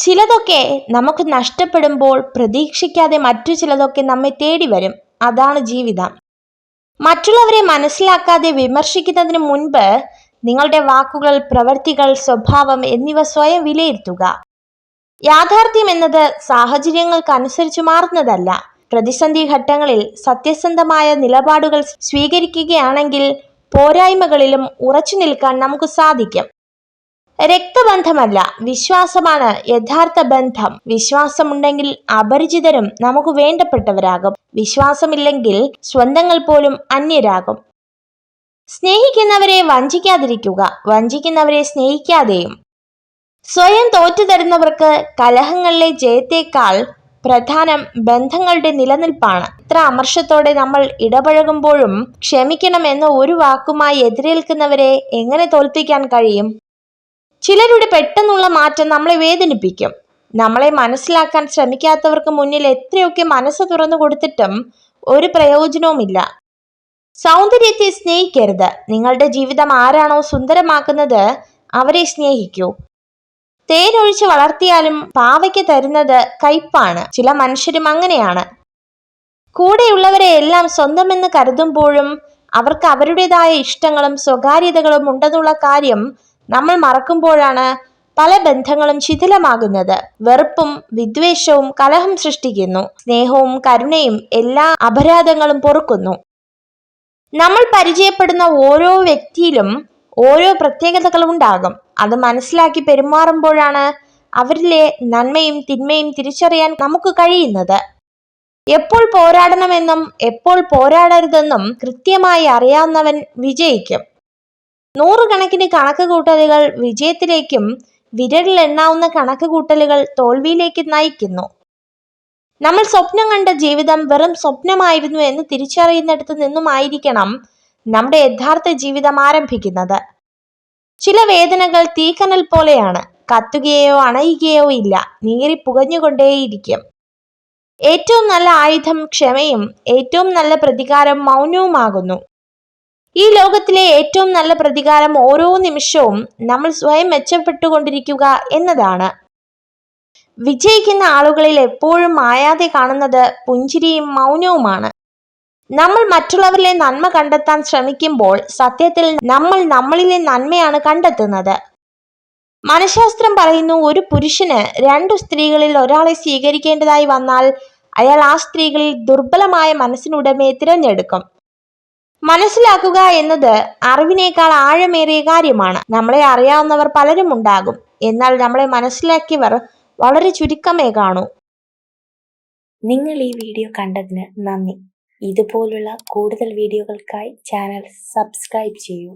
ചിലതൊക്കെ നമുക്ക് നഷ്ടപ്പെടുമ്പോൾ പ്രതീക്ഷിക്കാതെ മറ്റു ചിലതൊക്കെ നമ്മെ തേടി വരും. അതാണ് ജീവിതം. മറ്റുള്ളവരെ മനസ്സിലാക്കാതെ വിമർശിക്കുന്നതിന് മുൻപ് നിങ്ങളുടെ വാക്കുകൾ പ്രവൃത്തികൾ സ്വഭാവം എന്നിവ സ്വയം വിലയിരുത്തുക. യാഥാർത്ഥ്യം എന്നത് സാഹചര്യങ്ങൾക്കനുസരിച്ച് മാറുന്നതല്ല. പ്രതിസന്ധി ഘട്ടങ്ങളിൽ സത്യസന്ധമായ നിലപാടുകൾ സ്വീകരിക്കുകയാണെങ്കിൽ പോരായ്മകളിലും ഉറച്ചു നിൽക്കാൻ നമുക്ക് സാധിക്കും. രക്തബന്ധമല്ല വിശ്വാസമാണ് യഥാർത്ഥ ബന്ധം. വിശ്വാസമുണ്ടെങ്കിൽ അപരിചിതരും നമുക്ക് വേണ്ടപ്പെട്ടവരാകും. വിശ്വാസമില്ലെങ്കിൽ സ്വന്തങ്ങൾ പോലും അന്യരാകും. സ്നേഹിക്കുന്നവരെ വഞ്ചിക്കാതിരിക്കുക വഞ്ചിക്കുന്നവരെ സ്നേഹിക്കാതെയും. സ്വയം തോറ്റു തരുന്നവർക്ക് കലഹങ്ങളിലെ ജയത്തേക്കാൾ പ്രധാനം ബന്ധങ്ങളുടെ നിലനിൽപ്പാണ്. ഇത്ര അമർഷത്തോടെ നമ്മൾ ഇടപഴകുമ്പോഴും ക്ഷമിക്കണം എന്ന ഒരു വാക്കുമായി എതിരേൽക്കുന്നവരെ എങ്ങനെ തോൽപ്പിക്കാൻ കഴിയും? ചിലരുടെ പെട്ടെന്നുള്ള മാറ്റം നമ്മളെ വേദനിപ്പിക്കും. നമ്മളെ മനസ്സിലാക്കാൻ ശ്രമിക്കാത്തവർക്ക് മുന്നിൽ എത്രയൊക്കെ മനസ്സ് തുറന്നു കൊടുത്തിട്ടും ഒരു പ്രയോജനവുമില്ല. സൗന്ദര്യത്തെ സ്നേഹിക്കരുത്. നിങ്ങളുടെ ജീവിതം ആരാണോ സുന്ദരമാക്കുന്നത് അവരെ സ്നേഹിക്കൂ. തേനൊഴിച്ച് വളർത്തിയാലും പാവയ്ക്ക് തരുന്നത് കയ്പാണ്. ചില മനുഷ്യരും അങ്ങനെയാണ്. കൂടെയുള്ളവരെ എല്ലാം സ്വന്തമെന്ന് കരുതുമ്പോഴും അവർക്ക് അവരുടേതായ ഇഷ്ടങ്ങളും സ്വകാര്യതകളും ഉണ്ടെന്നുള്ള കാര്യം നമ്മൾ മറക്കുമ്പോഴാണ് പല ബന്ധങ്ങളും ശിഥിലമാകുന്നത്. വെറുപ്പും വിദ്വേഷവും കലഹം സൃഷ്ടിക്കുന്നു. സ്നേഹവും കരുണയും എല്ലാ അപരാധങ്ങളും പൊറുക്കുന്നു. നമ്മൾ പരിചയപ്പെടുന്ന ഓരോ വ്യക്തിയിലും ഓരോ പ്രത്യേകതകൾ ഉണ്ടാകും. അത് മനസ്സിലാക്കി പെരുമാറുമ്പോഴാണ് അവരിലെ നന്മയും തിന്മയും തിരിച്ചറിയാൻ നമുക്ക് കഴിയുന്നത്. എപ്പോൾ പോരാടണമെന്നും എപ്പോൾ പോരാടരുതെന്നും കൃത്യമായി അറിയാവുന്നവൻ വിജയിക്കും. നൂറുകണക്കിന് കണക്ക് കൂട്ടലുകൾ വിജയത്തിലേക്കും വിരലിലെണ്ണാവുന്ന കണക്ക് കൂട്ടലുകൾ തോൽവിയിലേക്ക് നയിക്കുന്നു. നമ്മൾ സ്വപ്നം കണ്ട ജീവിതം വെറും സ്വപ്നമായിരുന്നു എന്ന് തിരിച്ചറിയുന്നിടത്ത് നിന്നുമായിരിക്കണം നമ്മുടെ യഥാർത്ഥ ജീവിതം ആരംഭിക്കുന്നത്. ചില വേദനകൾ തീക്കനൽ പോലെയാണ്. കത്തുകയോ അണയുകയോ ഇല്ല. നീറി പുകഞ്ഞുകൊണ്ടേയിരിക്കും. ഏറ്റവും നല്ല ആയുധം ക്ഷമയും ഏറ്റവും നല്ല പ്രതികാരം മൗനവുമാകുന്നു. ഈ ലോകത്തിലെ ഏറ്റവും നല്ല പ്രതികാരം ഓരോ നിമിഷവും നമ്മൾ സ്വയം മെച്ചപ്പെട്ടുകൊണ്ടിരിക്കുക എന്നതാണ്. വിജയിക്കുന്ന ആളുകളിൽ എപ്പോഴും മായാതെ കാണുന്നത് പുഞ്ചിരിയും മൗനവുമാണ്. നമ്മൾ മറ്റുള്ളവരിലെ നന്മ കണ്ടെത്താൻ ശ്രമിക്കുമ്പോൾ സത്യത്തിൽ നമ്മൾ നമ്മളിലെ നന്മയാണ് കണ്ടെത്തുന്നത്. മനഃശാസ്ത്രം പറയുന്നു ഒരു പുരുഷന് രണ്ടു സ്ത്രീകളിൽ ഒരാളെ സ്വീകരിക്കേണ്ടതായി വന്നാൽ അയാൾ ആ സ്ത്രീകളിൽ ദുർബലമായ മനസ്സിനുടമയെ തിരഞ്ഞെടുക്കും. മനസ്സിലാക്കുക എന്നത് അറിവിനേക്കാൾ ആഴമേറിയ കാര്യമാണ്. നമ്മളെ അറിയാവുന്നവർ പലരും ഉണ്ടാകും. എന്നാൽ നമ്മളെ മനസ്സിലാക്കിയവർ വളരെ ചുരുക്കമേ കാണൂ. നിങ്ങൾ ഈ വീഡിയോ കണ്ടതിന് നന്ദി. ഇതുപോലുള്ള കൂടുതൽ വീഡിയോകൾക്കായി ചാനൽ സബ്സ്ക്രൈബ് ചെയ്യൂ.